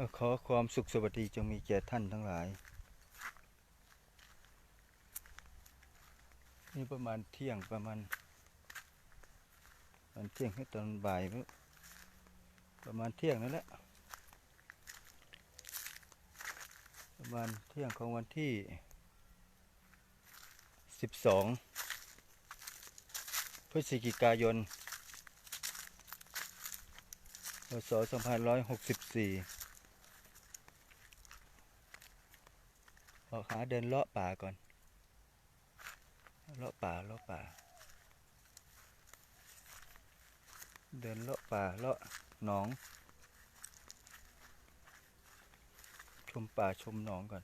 ขอความสุขสวัสดีจงมีแก่ท่านทั้งหลาย นี่ประมาณเที่ยงประมาณประมาณเที่ยงให้ตอนบ่ายประมาณเที่ยงนั่นแหละ ประมาณเที่ยงของวันที่สิบสองพฤศจิกายนพศส ออกสิบอกหาเดินเลาะป่าก่อน เลาะป่าเลาะป่า เดินเลาะป่าเลาะหนอง ชมป่าชมหนองก่อน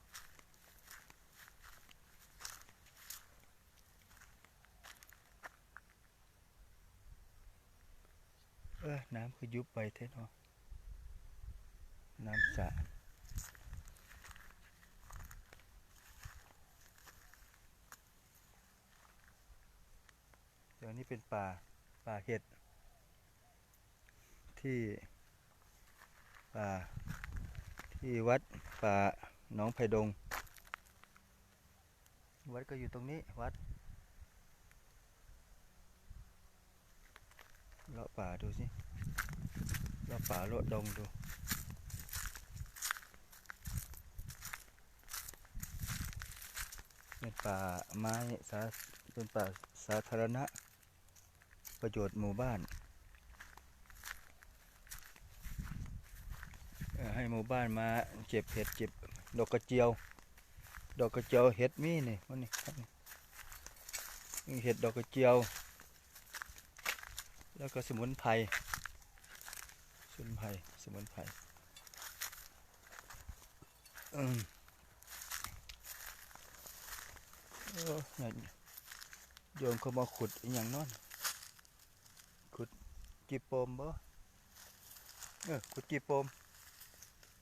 เออน้ำคือยุบไปเท่เนาะน้ำสระ เป็นป่าป่าเห็ด ที่ป่าที่วัดป่าหนองไผ่ดง วัดก็อยู่ตรงนี้วัดเลาะป่าดูสิเลาะป่าเลาะดงดูเป็นป่าไม้สาเป็นป่าสาธารณะ ประโยชน์หมู่บ้าน ให้หมู่บ้านมาเก็บเห็ดเก็บดอกกระเจียว ดอกกระเจียวเห็ดมีนี่มันนี่ครับนี่นี่เห็ดดอกกระเจียว แล้วก็สมุนไพรสมุนไพรสมุนไพรอืมโอ้ยโยมเขามาขุดอย่างนั้น ดจีปมบ่เออขุดจีปม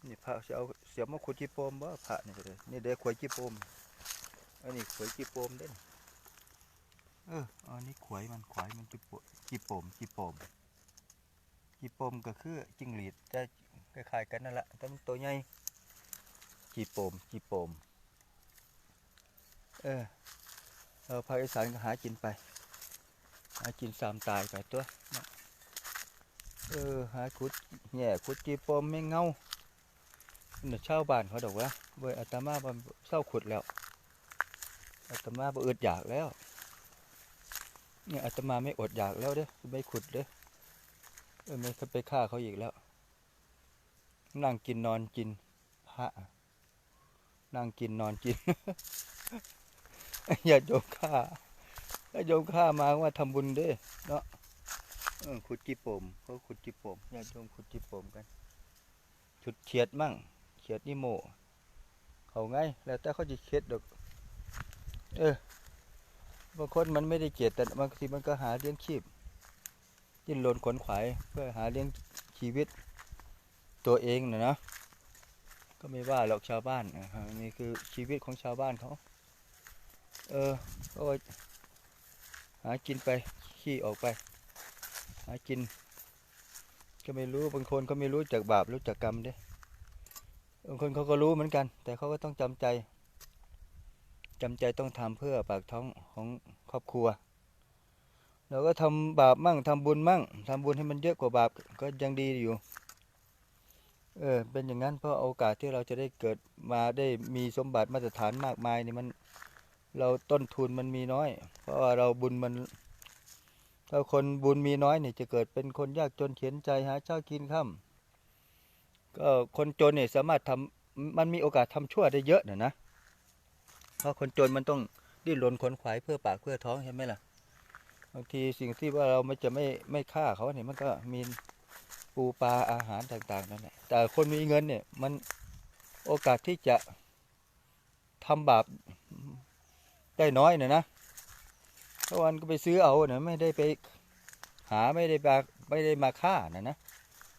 นี่พระจะเอาเสียมาขุดจีปมบ่พระนี่ก็เลยนี่เด็กขวยจีโปมอันนี้ขวยจีโปมเด้นเอออันนี้ขวยมันขวยมันจีโปจีปมจีโปมจีโปมก็คือจิงหรีดจะคล้ายๆกันนั่นแหละแต่มันตัวใหญ่จีโปมจีโปมเออเออภาคอีสานก็หากินไป หากินสามตายไปตัว เออหาขุดแย่ขุดจีโปมไม่เงาเนี่ยชาบ้านเขาบอกว่าเว้ยอาตมาบ่เศร้าขุดแล้วอาตมาบ่อึดอยากแล้วเนี่ยอาตมาไม่อดอยากแล้วเด้อไม่ขุดเด้อเออไม่ไปฆ่าเขาอีกแล้ว นั่งกินนอนกินพระนั่งกินนอนกินอย่าโยมฆ่าถ้าโยมฆ่ามาว่าทำบุญเด้เนาะ เออขุดจีโปมเขาขุดจีโปมญาติโยมขุดจีโปมกัน ชุดเฉียดมั่งเฉียดนิโมเขาไงแล้วแต่เขาจะเฉียดดอกเออบางคนมันไม่ได้เกียดแต่บางทีมันก็หาเลี้ยงชีพดิ้นรนขนขวายเพื่อหาเลี้ยงชีวิตตัวเองนะนะก็ไม่ว่าหรอกชาวบ้านนี่คือชีวิตของชาวบ้านเขาเออก็หากินไปขี้ออกไป หากิน ก็ไม่รู้บางคนก็ไม่รู้จักบาปรู้จักกรรมเด้บางคนเขาก็รู้เหมือนกัน แต่เขาก็ต้องจำใจจำใจต้องทำเพื่อปากท้องของครอบครัว เราก็ทำบาปมั่งทำบุญมั่งทำบุญให้มันเยอะกว่าบาปก็ยังดีอยู่ เออเป็นอย่างนั้นเพราะโอกาสที่เราจะได้เกิดมาได้มีสมบัติมาตรฐานมากมายนี่มันเราต้นทุนมันมีน้อย เพราะว่าเราบุญมัน ถ้าคนบุญมีน้อยเนี่ยจะเกิดเป็นคนยากจนเขียนใจหาเช้ากินค่ำก็คนจนเนี่ยสามารถทำมันมีโอกาสทำชั่วได้เยอะนะนะ เพราะคนจนมันต้องดิ้นรนขนขวายเพื่อปากเพื่อท้องใช่ไหมล่ะ บางทีสิ่งที่ว่าเราไม่จะไม่ไม่ฆ่าเขาเนี่ยมันก็มีปูปลาอาหารต่างๆนั่นแหละ แต่คนมีเงินเนี่ยมันโอกาสที่จะทำบาปได้น้อยนะนะ เพราะวันก็ไปซื้อเอาเนี่ยไม่ได้ไปหาไม่ได้มาไม่ได้มาฆ่านะนะ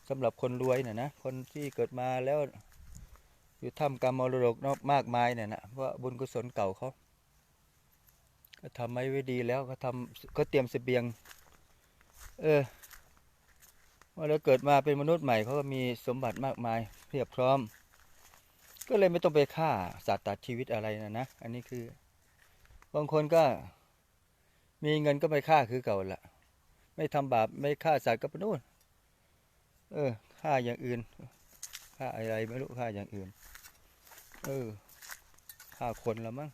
สำหรับคนรวยนะนะคนที่เกิดมาแล้ว อยู่ทำกรรมมรดกนาะมากมายเนี่ยนะเพราะบุญกุศลเก่าเขาก็ทำไว้ไว้ดีแล้วก็ทำก็เตรียมเสบียง เออว่าเราเกิดมาเป็นมนุษย์ใหม่เขาก็มีสมบัติมากมายเพียบพร้อม ก็เลยไม่ต้องไปฆ่าสัตว์ตัดชีวิตอะไรนะนะ อันนี้คือบางคนก็ มีเงินก็ไปฆ่าคือเก่าละไม่ทำบาปไม่ฆ่าสัตว์ก็ไปนู่น เออฆ่าอย่างอื่นฆ่าอะไรไม่รู้ฆ่าอย่างอื่น เออฆ่าคนละมั้ง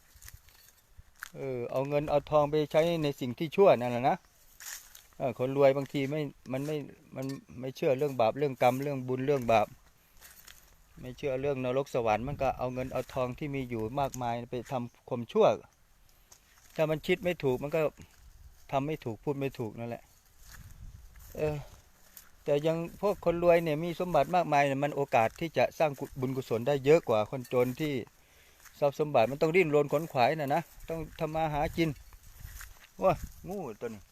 เออเอาเงินเอาทองไปใช้ในสิ่งที่ชั่วนั่นแหละนะเออคนรวยบางทีไม่มันไม่มันไม่เชื่อเรื่องบาปเรื่องกรรมเรื่องบุญเรื่องบาป ไม่เชื่อเรื่องนรกสวรรค์มันก็เอาเงินเอาทองที่มีอยู่มากมายไปทำความชั่ว ถ้ามันคิดไม่ถูกมันก็ ทำไม่ถูกพูดไม่ถูกนั่นแหละ เออ แต่ยังพวกคนรวยเนี่ยมีสมบัติมากมายเนี่ยมันโอกาสที่จะสร้างบุญกุศลได้เยอะกว่าคนจนที่ทรัพย์สมบัติมันต้องดิ้นรนขนขวายนะนะต้องทำมาหากินว้างูตัวนี้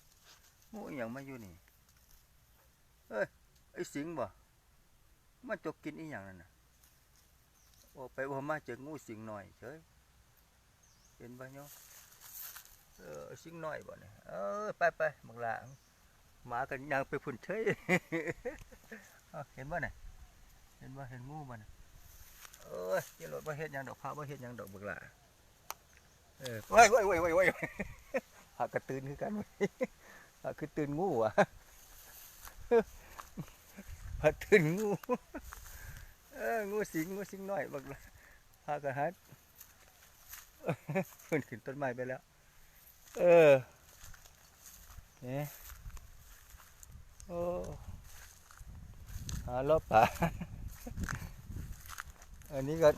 งูอย่างมาอยู่นี่เอ้ยไอ้สิงบ่มันจกกินอีหยังนั่นน่ะโอ้ไปโอ้มาเจองูสิงหน่อยเฉยเห็นปะโย เออสิงหน่อยบ่เนี่ยเออไปไปบักหลาหมากันยางไปพุ่นเฉยเห็นบ่เนี่ยเห็นบ่เห็นงูบ่เนี่ยเอ้ยเจ้ารถบ่เฮ็ดหยังดอกพาบ่เฮ็ดหยังดอกบักหลาเออว้ยว้ยว้ยว้ยว้ยพากระตื่นคือกันเว้ยพาคือตื่นงูอะพาตื่นงูเอองูสิงงูสิงน้อยบักหลาพากระหัดขึ้นขึ้นต้นไม้ไปแล้ว เออเนี่ยโอ้หาลบป่าอันนี้ก็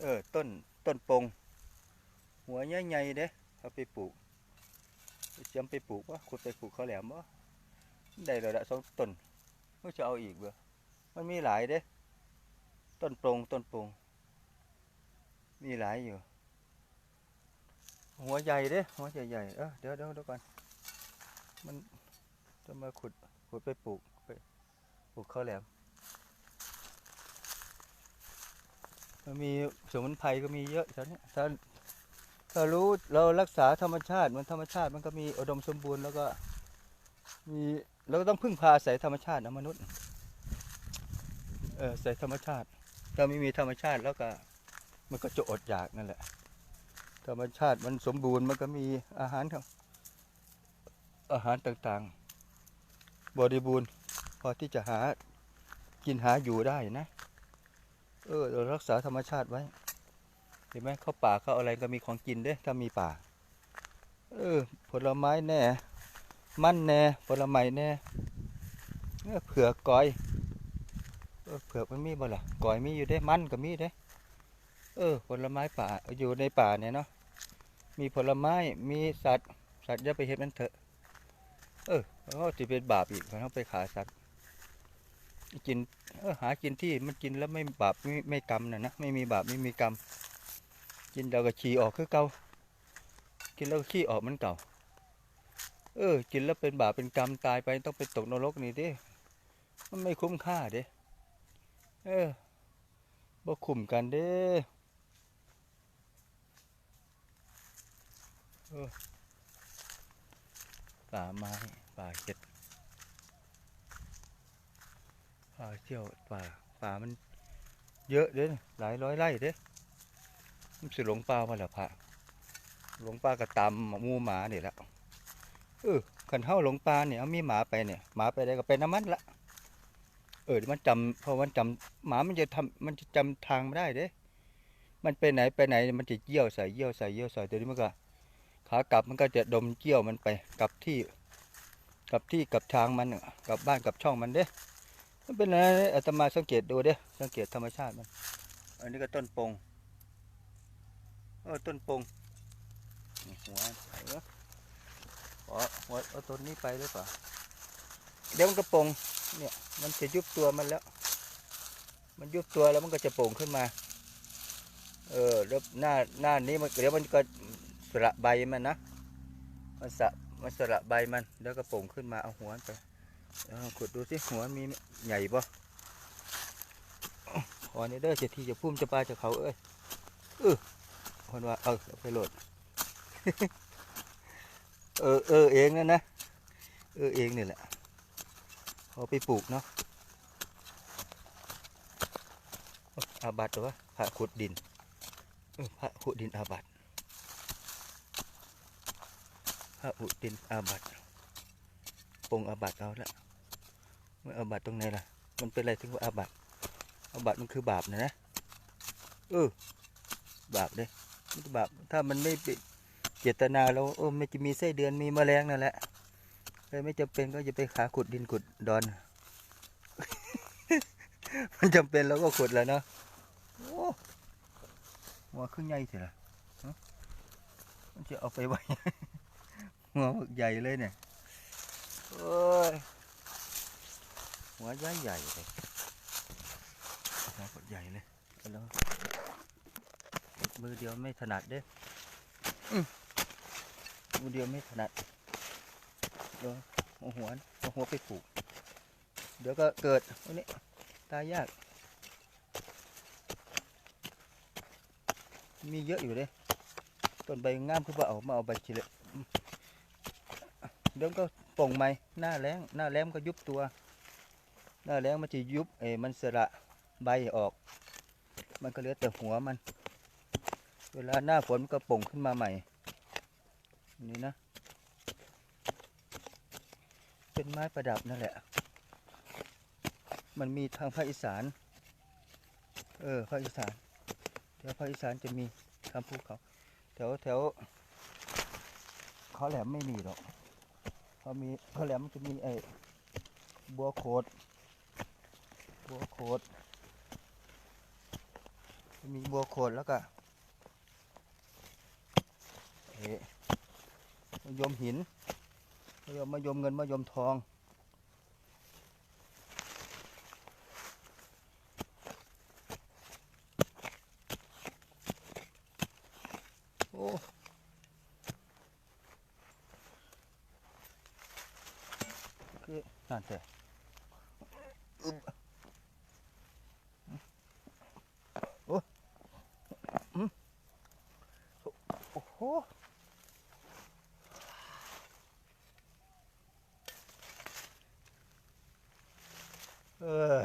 เออ ต้น ต้นปง หัวใหญ่ๆเด้เอาไปปลูกจำไปปลูกวะขุดไปปลูกเขาแหลมวะได้แล้วละสองต้นก็จะเอาอีกเบ่มันมีหลายเด้ ต้นปงต้นปงมีหลายอยู่ หัวใหญ่เด้หัวใหญ่ๆเออเดี๋ยวเดี๋ยวเดี๋ยวก่อนมันจะมาขุดขุดไปปลูกไปปลูกข้าวแหลมมันมีสมุนไพรก็มีเยอะแถวนี้ถ้าถ้ารู้เรารักษาธรรมชาติมันธรรมชาติมันก็มีอุดมสมบูรณ์แล้วก็มีเราก็ต้องพึ่งพาอาศัยธรรมชาตินะมนุษย์เอออาศัยธรรมชาติ ถ้าไม่มีธรรมชาติแล้วก็มันก็จะอดอยากนั่นแหละ ธรรมชาติมันสมบูรณ์มันก็มีอาหารครับอาหารต่างๆ บริบูรณ์ พอที่จะหากินหาอยู่ได้นะ เออเรารักษาธรรมชาติไว้ เห็นไหมเขาป่าเขาอะไรก็มีของกินเด้ถ้ามีป่า เออ ผลไม้แน่ มันแน่ผลไม้แน่เออเผือกก้อยเออเผือกมันมีบ่ล่ะก้อยมีอยู่เด้มันก็มีเด้ เออผลไม้ป่าอยู่ในป่าเนี่ยเนาะ มีผลไม้มีสัตว์ สัตว์อย่าไปเห็นมันเถอะ เออเขาจะเป็นบาปอีกเขาไปขาสัตว์กินเออหากินที่มันกินแล้วไม่บาปไม่ไม่กรรมนะนะไม่มีบาปไม่มีกรรม กินเราก็ฉี่ออกคือเก่ากินแล้วก็ขี้ออกมันเก่า เออ กินแล้วเป็นบาปเป็นกรรมตายไปต้องไปตกนรกนี่เดิมันไม่คุ้มค่าเด้เออบ่คุ้มกันเด้ ป่าไม้ป่าเห็ดป่าเชี่ยวป่าป่ามันเยอะเด้หลายร้อยไร่เด้มันสิหลงป่ามาแล้วพระหลงป่าก็ตามหมูหมาเนี่ยละเออขันเท้าหลงป่าเนี่ยเอามีหมาไปเนี่ยหมาไปได้ก็เป็นน้ำมันละเออมันจำเพราะมันจำหมามันจะทำมันจะจำทางไม่ได้เด้ มันไปไหนไปไหนมันจะเยี่ยวใส่เยี่ยวใส่เยี่ยวใส่ตัวนี้มันก็ ขากลับมันก็จะดมเกี้ยวมันไปกลับที่กลับที่กลับทางมันกลับบ้านกลับช่องมันเด้ มันเป็นอะไรอาตมาสังเกตดูเด้ สังเกตธรรมชาติมัน อันนี้ก็ต้นปงเออต้นปงหัวหนวะขอหัวเอาต้นนี้ไปหรือเปล่าเดี๋ยวมันก็ปงเนี่ยมันจะยุบตัวมันแล้ว มันยุบตัวแล้วมันก็จะโป่งขึ้นมา เออแล้วหน้าหน้านี้มันเดี๋ยวมันก็ สระใบมันนะมันสะมันสระใบมัน แล้วก็โป่งขึ้นมาเอาหัวไปขุดดูสิหัวมีใหญ่ปะขอนี่เด้อเจทีจะพุ่มจะปลาจะเขาเอ้ยเออคนว่าเออไปโหลด เออเออเองนะนะเออเองนี่แหละเอาไปปลูกเนาะอาบัตหรือวะพระขุดดินพระขุดดินอาบัต พระขุดดินอาบัตปงอาบัตเอาละไม่อาบัตตรงไหนล่ะ มันเป็นอะไรถึงว่าอาบัตอาบัตมันคือบาปนะนะเออบาปเด้มันบาปถ้ามันไม่เจตนาเราเออไม่จะมีไส้เดือนมีแมลงนั่นแหละเลยไม่จำเป็นก็จะไปขาขุดดินขุดดอน มันจำเป็นเราก็ขุดแล้วเนาะโอ้หัวครึ่งใหญ่เสียละฮะมันจะเอาไปไว้ หัวหมึกใหญ่เลยเนี่ยโอ้ยหัวใหญ่ใหญ่เลยหัวหมึกใหญ่เลยแล้วมือเดียวไม่ถนัดเด้อื้อมือเดียวไม่ถนัดเดี๋ยวเอาหัวเอาหัวไปปลูก เดี๋ยวก็เกิดวันนี้ตายยาก มีเยอะอยู่เลยต้นใบงามคือว่าเอามาเอาใบชิเลยอืม เดี๋ยวก็ป่งใหม่หน้าแรงหน้าแรงมันก็ยุบตัว หน้าแรงมันจะยุบเอมันสละใบออก มันก็เหลือแต่หัวมัน เวลาหน้าฝนมันก็ป่งขึ้นมาใหม่นี่นะ เป็นไม้ประดับนั่นแหละ มันมีทางภาคอีสาน เออภาคอีสานแถวภาคอีสานจะมีทำภูเขาแถวแถวเขาแหลมไม่มีหรอก เขามีเขาแหลมมันจะมีไอ้บัวโขดบัวโขดมีบัวโขดแล้วก็เอ๊ะมะยมหินมะยมมะยมเงินมะยมทองโอ้ คือนั่นแต่อึ๊บโอ้อืมโอ้โหเออ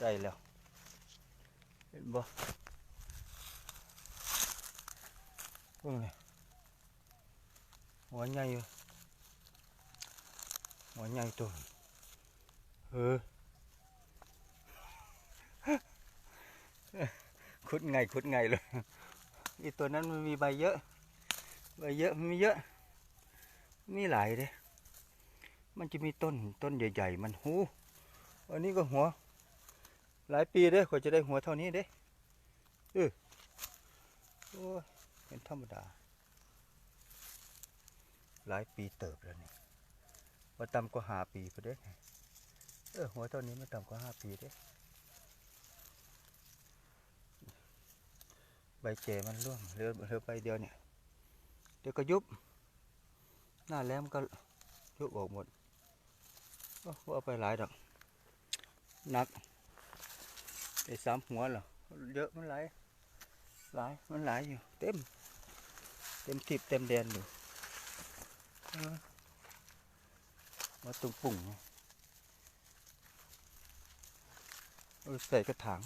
ได้แล้วเห็นบ่เบิ่งเลยหัวใหญ่อยู่หัวใหญ่ตัวเออขุดไงขุดไงเลยอีตัวนั้นมันมีใบเยอะ ใบเยอะมันมีเยอะ มีหลายเด้มันจะมีต้นต้นใหญ่ ๆ มันหูอันนี้ก็หัว หลายปีเด้กว่าจะได้หัวเท่านี้เด้เออโอ้ยเป็นธรรมดา หลายปีเติบแล้วนี่ ว่าต่ำกว่าห้าปีพอเด้เออหัวเท่านี้ไม่ต่ำกว่าห้าปีเด้ใบเจมันร่วงเหลือเหลือใบเดียวเนี่ยเดี๋ยวก็ยุบ หน้าแหลมก็ยุบออกหมดโอ้เอาไปหลายดอกนักไอ้สามหัวเหรอเยอะมันหลายหลายมันหลายอยู่ เต็ม เต็มทิพเต็มแดนอยู่ มาตรงปุ่งเนี่ยเออใส่กระถาง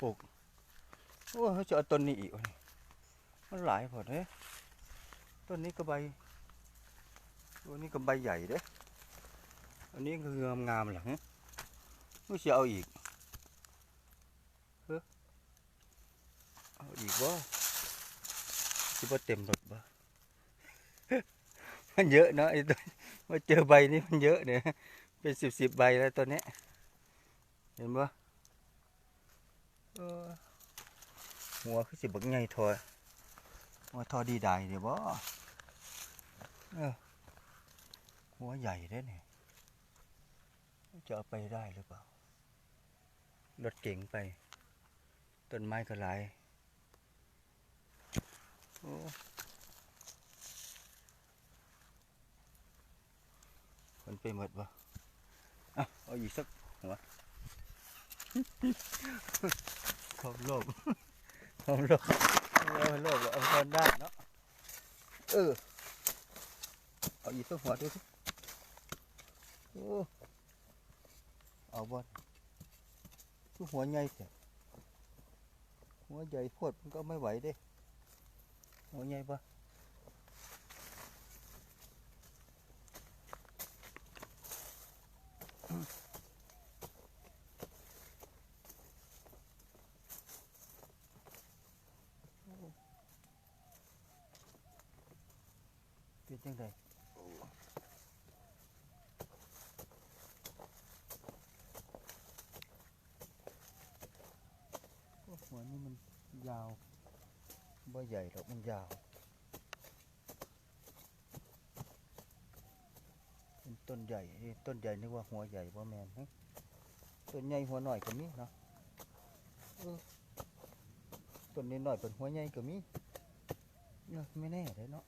ปลูกโอ้เขาจะเอาต้นนี้อีกมันหลายพอเด้ต้นนี้ก็ใบตัวนี้ก็ใบใหญ่เด้อันนี้ก็งามงามแหละฮะไม่เสียเอาอีกเฮ้อเอาอีกบ่คิดว่าเต็มรถบ่ มันเยอะเนาะไอ้ตัวมาเจอใบนี้มันเยอะเนี่ย เป็นสิบสิบใบแล้วตัวเนี้ยเห็นบ่เออหัวคือสิบักใหญ่ทอหัวทอดีได้เดี๋ยวบ่หัวใหญ่เด้เนี่ยจะเอาไปได้หรือเปล่า รถเก๋งไป ต้นไม้ก็หลายโอ้ คนไปหมดบ่อะเอาอีกสักหัวความโลภความโลภเอาโลภเอาทอนได้เนาะเออเอาอีกสักหัวดูสิเออเอาบ่คือหัวใหญ่แท้หัวใหญ่โพดมันก็ไม่ไหวเด้หัวใหญ่ปะเป็นจังไดโอ้หัวนี่มัน ยาวบ่ใหญ่หรอกมันยาว เป็นต้นใหญ่ต้นใหญ่นึกว่าหัวใหญ่ว่าแมนฮะต้นใหญ่หัวหน่อยก็มีเนาะต้นนี้หน่อยเป็นหัวใหญ่ก็มีเนาะไม่แน่เลยเนาะ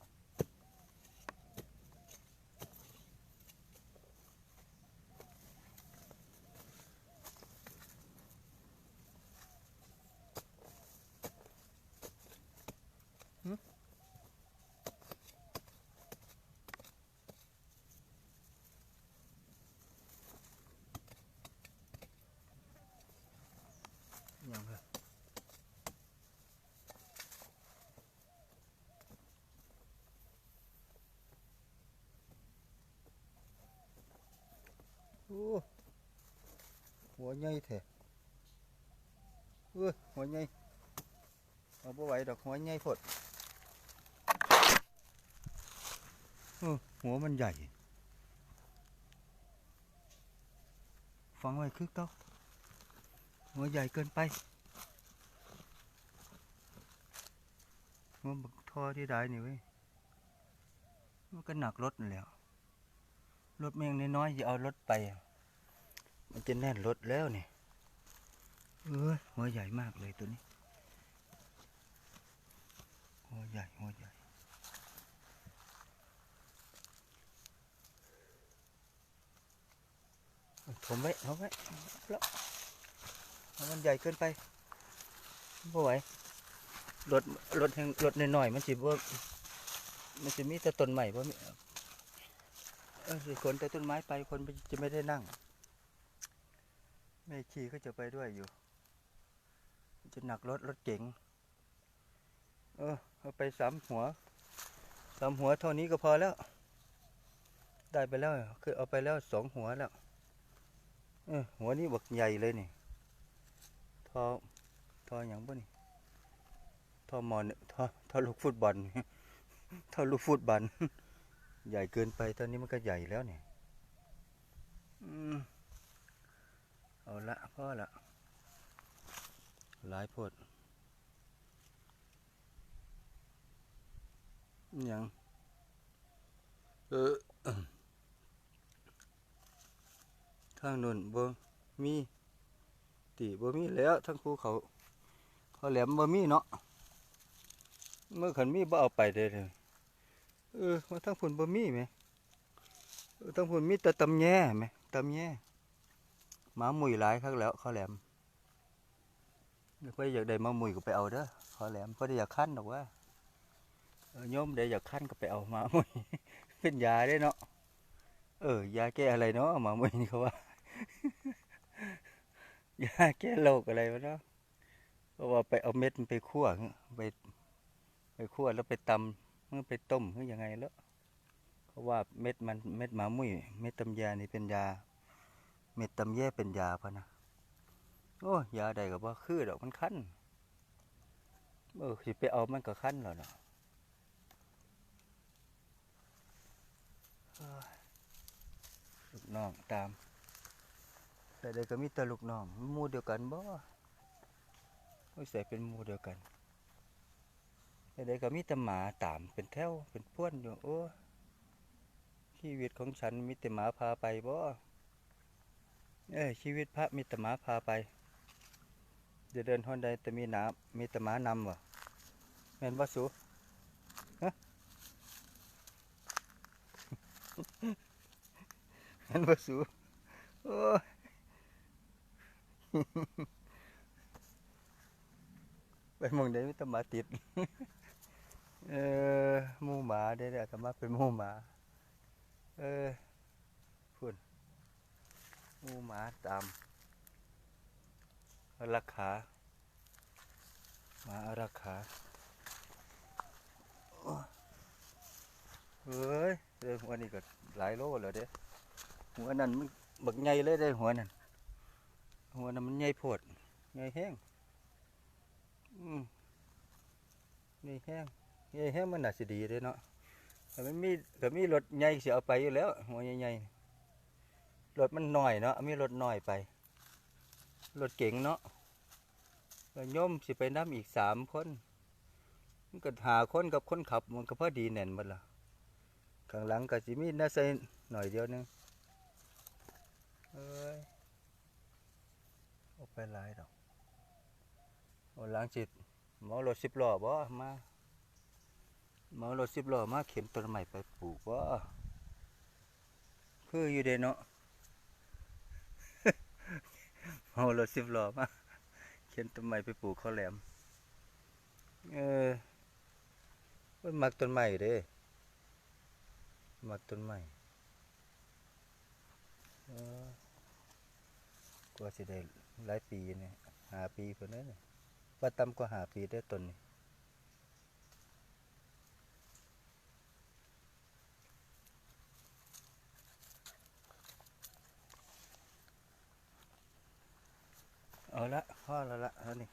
หัวใหญ่แท้เอ้ยหัวใหญ่เอาบ่ไหวดอกหัวใหญ่พดหัวมันใหญ่ ฟังไว้คือเก้าหัวใหญ่เกินไปหัวบักทอที่ได้นี่เว้ยมันก็หนักรถแล้ว รถแม่งน้อยๆอย่าเอารถไป มันจะแน่นรถแล้วนี่เออหัวใหญ่มากเลยตัวนี้ หัวใหญ่หัวใหญ่ผมไว้เอาไว้แล้วมันใหญ่เกินไปบ่ไหวรถรถแห่งรถน้อยๆมันสิบ่มันสิมีแต่ต้นใหม่บ่มี เออสิคนแต่ต้นไม้ไปคนจะไม่ได้นั่งแม่ชีก็จะไปด้วยอยู่ จะหนักรถรถเก๋งเออเอาไปสามหัวสามหัวเท่านี้ก็พอแล้ว ได้ไปแล้วคือเอาไปแล้วสองหัวแล้วเออหัวนี้บักใหญ่เลยนี่ทอทออย่างบ่นี่ทอหมอนทอทอลูกฟุตบอลทอลูกฟุตบอล ใหญ่เกินไปตอนนี้มันก็ใหญ่แล้วนี่อืมเอาละพ่อละหลายโพดอิหยังเออทางนู้นบ่มีตีบ่มีแล้วทั้งภูเขาเขาแหลมบ่มีเนาะเมื่อขันมีบ่เอาไปได้เลย เออว่าทั้งพุ่นบ่มีไหมเออทั้งพุ่นมีแต่ตำแย่ไหมตำแย่หมาหมุยหลายครั้งแล้วเขาแหลมเดี๋ยวไปอยากได้หมาหมุยก็ไปเอาเด้อเขาแหลมเพราได้อยากขั้นหรอกว่าโยมได้อยากขั้นก็ไปเอาหมาหมุยเป็นยาได้เนาะเออยาแก้อะไรเนาะหมาหมุยนี่เขาว่ายาแก้โรคอะไรวะเนาะเพราะว่าไปเอาเม็ดไปคั่วไปไปคั่วแล้วไปตำ เมื่อไปต้มหรือยังไงแล้วเขาะว่าเม็ดมันเม็ดหมามุ้ยเม็ดตำยานี่เป็นยา เม็ดตำแย่เป็นยาพะนะโอ้ยาใดก็บ่คือดอกมันคั้นเออสิไปเอามันก็คั้นแล้วเนาะลูกน้องตาม แต่ใดก็มีแต่ลูกน้องมู่เดียวกันบ่โอ้ใส่เป็นมู่เดียวกัน ใดก็มีแต่หมาตามเป็นแถวเป็นพวนอยู่โอ้ชีวิตของฉันมีแต่หมาพาไปบ่เอ้ชีวิตพระมีแต่หมาพาไปจะเดินหนใดแต่มีหนามีแต่หมานำบ่แม่นบ่สูฮะแม่นบ่สูโอ้ไปมองได้มีแตหมาติด เออหมูหมาได้แต่ธรรมะเป็นหมูหมา เออพุ่นหมูหมาตามอารักขาหมาอารักขาเฮ้ยเด้อหัวนี่ก็หลายโลแล้วเด้หัวนั้นมันบักใหญ่เลยเด้หัวนั้นหัวนั้นมันใหญ่โพดใหญ่แห้งอืมใหญ่แห้ง ใหญ่แห้มันน่าสิดีเด้เนาะแต่มันมีก็มีรถใหญ่สิเอาไปอยู่แล้วหัวใหญ่ๆรถมันหน้อยเนาะมีรถน้อยไปรถเก๋งเนาะแล้วโยมสิไปน้ำอีกสามคนมันก็หาคนกับคนขับมันก็พอดีแน่นหมดละข้างหลังก็สิมีน่าใส่หน่อยเดียวนึงเอ้ยเอาไปหลายดอกเอาหลังจิตหมารถสิบล้อบ่มา มารถสิบล้อมาเข็มต้นใหม่ไปปลูกบ่าคืออยู่เด้เนาะเหมารถสิบล้อมาเข็มต้นใหม่ไปปลูกข้าวแหลม เออมันมักต้นไม้เด้มักต้นไม้เออกว่าสิได้หลายปีเนี่ยหาปีเพิ่นเด้อเนี่ยว่าต่ำกว่าหาปีได้ต้นนี่ เอาละพอแล้วละเอานี่